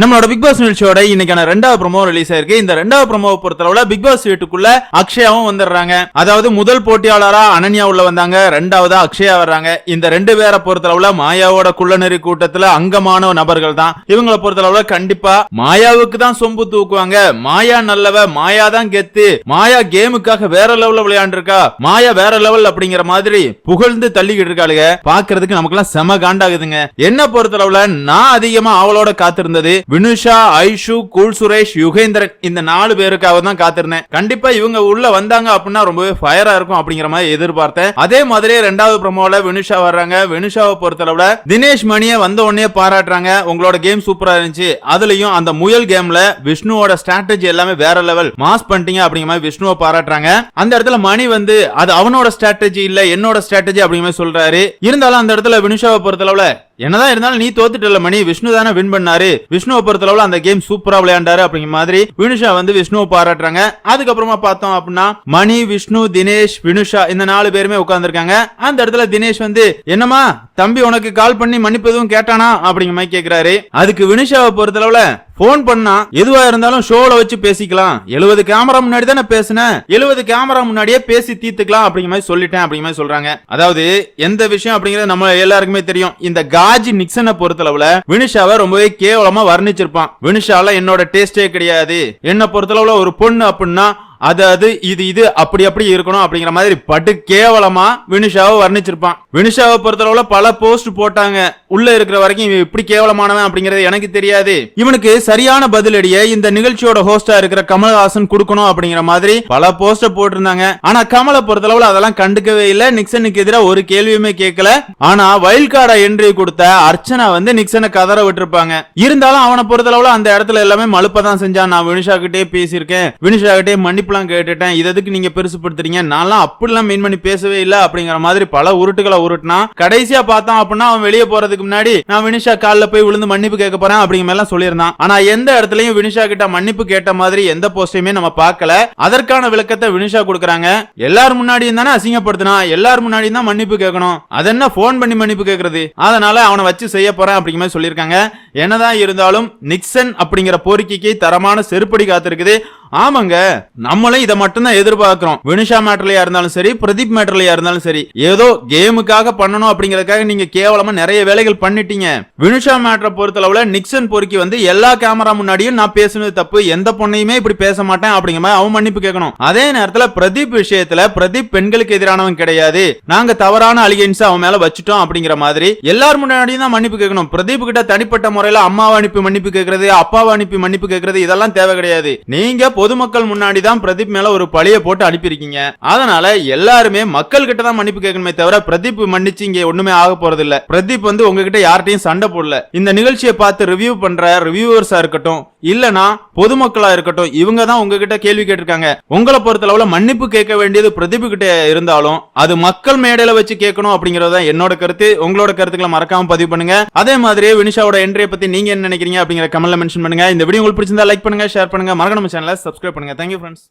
நம்மளோட big pass நிகழ்ச்சியோட இன்னைக்கான ரெண்டாவது ப்ரோமோ ரிலீஸ் ஆயிருக்கு. இந்த ரெண்டாவது ப்ரோமோவை பொறுத்தளவுல பிக் பாஸ் வீட்டுக்குள்ள அக்ஷயாவும் வந்துடுறாங்க. அதாவது முதல் போட்டியாளரா அனன்யா உள்ள வந்தாங்க. ரெண்டாவதா அக்ஷயா வர்றாங்க. இந்த ரெண்டு பேரை பொறுத்தளவுல மாயாவோட குள்ளநெறி கூட்டத்துல அங்கமான நபர்கள் தான். இவங்களை பொறுத்தளவுல கண்டிப்பா மாயாவுக்கு தான் சொம்பு தூக்குவாங்க. மாயா நல்லவ மாயா தான் கெத்து. மாயா கேமுக்காக வேற லெவல்ல விளையாண்டுருக்கா. மாயா வேற லெவல் அப்படிங்கிற மாதிரி புகழ்ந்து தள்ளிக்கிட்டு இருக்காளுங்க. பாக்குறதுக்கு நமக்கு எல்லாம் செம காண்டாகுதுங்க. என்ன பொறுத்தளவுல நான் அதிகமா அவளோட காத்திருந்தது வினுஷா ஐஷு கூல் சுரேஷ் யுகேந்திரன் இந்த நாலு பேருக்காக தான் காத்திருந்தேன். கண்டிப்பா இவங்க உள்ள வந்தாங்க அப்படின்னா ரொம்பவே ஃபயரா இருக்கும் அப்படிங்கிற மாதிரி எதிர்பார்த்தேன். அதே மாதிரியே ரெண்டாவது ப்ரோமோல வினுஷா வர்றாங்க. வினுஷாவை பொறுத்தளவுல தினேஷ் மணியை வந்த உடனே பாராட்டுறாங்க. உங்களோட கேம் சூப்பரா இருந்துச்சு. அதுலயும் அந்த முயல் கேம்ல விஷ்ணுவோட ஸ்ட்ராட்டஜி எல்லாமே வேற லெவல் மாஸ் பண்ணிட்டீங்க அப்படிங்கிற மாதிரி விஷ்ணுவை பாராட்டுறாங்க. அந்த இடத்துல மணி வந்து அது அவனோட ஸ்ட்ராட்டஜி இல்ல என்னோட ஸ்ட்ராட்டஜி அப்படிங்கிற மாதிரி சொல்றாரு. இருந்தாலும் அந்த இடத்துல வினுஷாவை பொறுத்தளவுல என்னதான் இருந்தாலும் நீ தோத்துட்டல மணி. விஷ்ணு தானே வின் பண்ணாரு. விஷ்ணுவை பொறுத்தளவுல அந்த கேம் சூப்பரா விளையாண்டாரு அப்படிங்கிற மாதிரி வினுஷா வந்து விஷ்ணுவை பாராட்டுறாங்க. அதுக்கப்புறமா பார்த்தோம் அப்படின்னா மணி விஷ்ணு தினேஷ் வினுஷா இந்த நாலு பேருமே உட்கார்ந்துருக்காங்க. அந்த இடத்துல தினேஷ் வந்து என்னமா தம்பி உனக்கு கால் பண்ணி மன்னிப்பு எதுவும் கேட்டானா? அப்படிங்கிற மாதிரி கேக்குறாரு. அதுக்கு வினுஷாவை பொறுத்தளவுல போன் பண்ணா எதுவா இருந்தாலும் ஷோல வச்சு பேசிக்கலாம். எழுபது கேமரா முன்னாடி தானே பேசினேன் எழுபது கேமரா முன்னாடியே பேசி தீர்த்துக்கலாம் அப்படிங்கிற மாதிரி சொல்லிட்டேன் அப்படிங்கிற மாதிரி சொல்றாங்க. அதாவது எந்த விஷயம் அப்படிங்கறது நம்ம எல்லாருக்குமே தெரியும். இந்த காஜி நிக்சனை பொறுத்தளவுல வினிஷாவை ரொம்பவே கேவலமா வர்ணிச்சிருப்பான். வினிஷால என்னோட டேஸ்டே கிடையாது. என்ன பொறுத்தளவுல ஒரு பொண்ணு அப்படின்னா அது அது இது இது அப்படி அப்படி இருக்கணும் அப்படிங்கிற மாதிரி பட்டு கேவலமா வினிஷாவை வர்ணிச்சிருப்பான். வினிஷாவை பொறுத்தளவுல பல போஸ்ட் போட்டாங்க. உள்ள இருக்கிற வரைக்கும் இவன் இப்படி கேவலமானவன் அப்படிங்கறது எனக்கு தெரியாது. இவனுக்கு சரியான பதிலடியை இந்த நிகழ்ச்சியோட ஹோஸ்டா இருக்கிற கமல்ஹாசன் கொடுக்கணும் அப்படிங்கிற மாதிரி பல போஸ்ட போட்டிருந்தாங்க. ஆனா கமலை பொறுத்தளவுல அதெல்லாம் கண்டுக்கவே இல்ல. நிக்சனுக்கு எதிராக ஒரு கேள்வியுமே கேட்கல. ஆனா வைல்ட் கார்டை என்ட்ரி கொடுத்த அர்ச்சனா வந்து நிக்சனை கதற விட்டுருப்பாங்க. இருந்தாலும் அவனை பொறுத்தளவுல அந்த இடத்துல எல்லாமே மலுப்பதான் செஞ்சான். நான் வினிஷா கிட்டே பேசியிருக்கேன். வினிஷா கிட்டே மன்னிப்பு மன்னிப்புலாம் கேட்டுட்டேன். இது எதுக்கு நீங்க பெருசுப்படுத்துறீங்க? நான்லாம் அப்படிலாம் மீன் பண்ணி பேசவே இல்ல அப்படிங்கிற மாதிரி பல உருட்டுகளை உருட்டினா கடைசியா பார்த்தான் அப்படின்னா அவன் வெளியே போறதுக்கு முன்னாடி நான் வினிஷா காலில் போய் விழுந்து மன்னிப்பு கேட்க போறேன் அப்படிங்கிற மாதிரி சொல்லியிருந்தான். ஆனா எந்த இடத்துலயும் வினிஷா கிட்ட மன்னிப்பு கேட்ட மாதிரி எந்த போஸ்டையுமே நம்ம பார்க்கல. அதற்கான விளக்கத்தை வினிஷா கொடுக்கறாங்க. எல்லார் முன்னாடியும் தானே அசிங்கப்படுத்தினா எல்லார் முன்னாடியும் தான் மன்னிப்பு கேட்கணும். அது என்ன போன் பண்ணி மன்னிப்பு கேட்கறது? அதனால அவனை வச்சு செய்ய போறேன் அப்படிங்கிற மாதிரி சொல்லியிருக்காங்க. என்னதான் இருந்தாலும் நிக்சன் அப்படிங்கிற கோரிக்கைக்கு தரமான செருப்படி காத்திருக்குது. ஆமாங்க நம்மளும் இதை மட்டும்தான் எதிர்பார்க்கிறோம். வினுஷா மேட்டர்லயா இருந்தாலும் சரி பிரதீப் மேட்டர்லயா இருந்தாலும் சரி ஏதோ கேமுக்காக பண்ணணும் அப்படிங்கறதுக்காக நீங்க கேவலமா நிறைய வேலைகள் பண்ணிட்டீங்க. வினுஷா மேட்டரை பொறுத்தளவுல நிக்சன் பொறுக்கி வந்து எல்லா கேமரா முன்னாடியும் நான் பேசுனது தப்பு எந்த பொண்ணையுமே இப்படி பேச மாட்டேன் அப்படிங்கிற மாதிரி அவன் மன்னிப்பு கேட்கணும். அதே நேரத்துல பிரதீப் விஷயத்துல பிரதீப் பெண்களுக்கு எதிரானவன் கிடையாது. நாங்க தவறான அலிகன்ஸ் அவன் மேல வச்சுட்டோம் அப்படிங்கிற மாதிரி எல்லார் முன்னாடியும் தான் மன்னிப்பு கேட்கணும். பிரதீப் கிட்ட தனிப்பட்ட முறையில அம்மாவை அனுப்பி மன்னிப்பு கேட்கறது அப்பாவை அனுப்பி மன்னிப்பு கேட்கறது இதெல்லாம் தேவை கிடையாது. நீங்க பொதுமக்கள் முன்னாடி தான் பிரதீப் மேல ஒரு பழிய போட்டு அனுப்பியிருக்கீங்க. அதனால எல்லாருமே மக்கள் கிட்ட தான் மன்னிப்பு கேட்கணுமே தவிர பிரதீப் மன்னிச்சு இங்க ஒண்ணுமே ஆக போறது இல்ல பிரதீப் வந்து உங்ககிட்ட யார்ட்டையும் சண்டை போடல. இந்த நிகழ்ச்சியை பார்த்து ரிவ்யூ பண்ற ரிவ்யூவர்ஸா இருக்கட்டும் இல்லனா பொதுமக்களா இருக்கட்டும் இவங்க தான் உங்ககிட்ட கேள்வி கேட்டிருக்காங்க. உங்களை பொறுத்தளவுல மன்னிப்பு கேட்க வேண்டியது பிரதீப் கிட்ட இருந்தாலும் அது மக்கள் மேடையில வச்சு கேட்கணும் அப்படிங்கறது தான் என்னோட கருத்து. உங்களோட கருத்துக்களை மறக்காம பதிவு பண்ணுங்க. அதே மாதிரி வினிஷாவோட என்ட்ரியை பத்தி நீங்க என்ன நினைக்கிறீங்க அப்படிங்கிற கமெண்ட்ல மென்ஷன் பண்ணுங்க. இந்த வீடியோ உங்களுக்கு பிடிச்சிருந்தா லைக் பண்ணுங்க ஷேர் பண்ணுங்க. மறக்காம சேனலை சப்ஸ்கிரைப் பண்ணுங்க. Thank you friends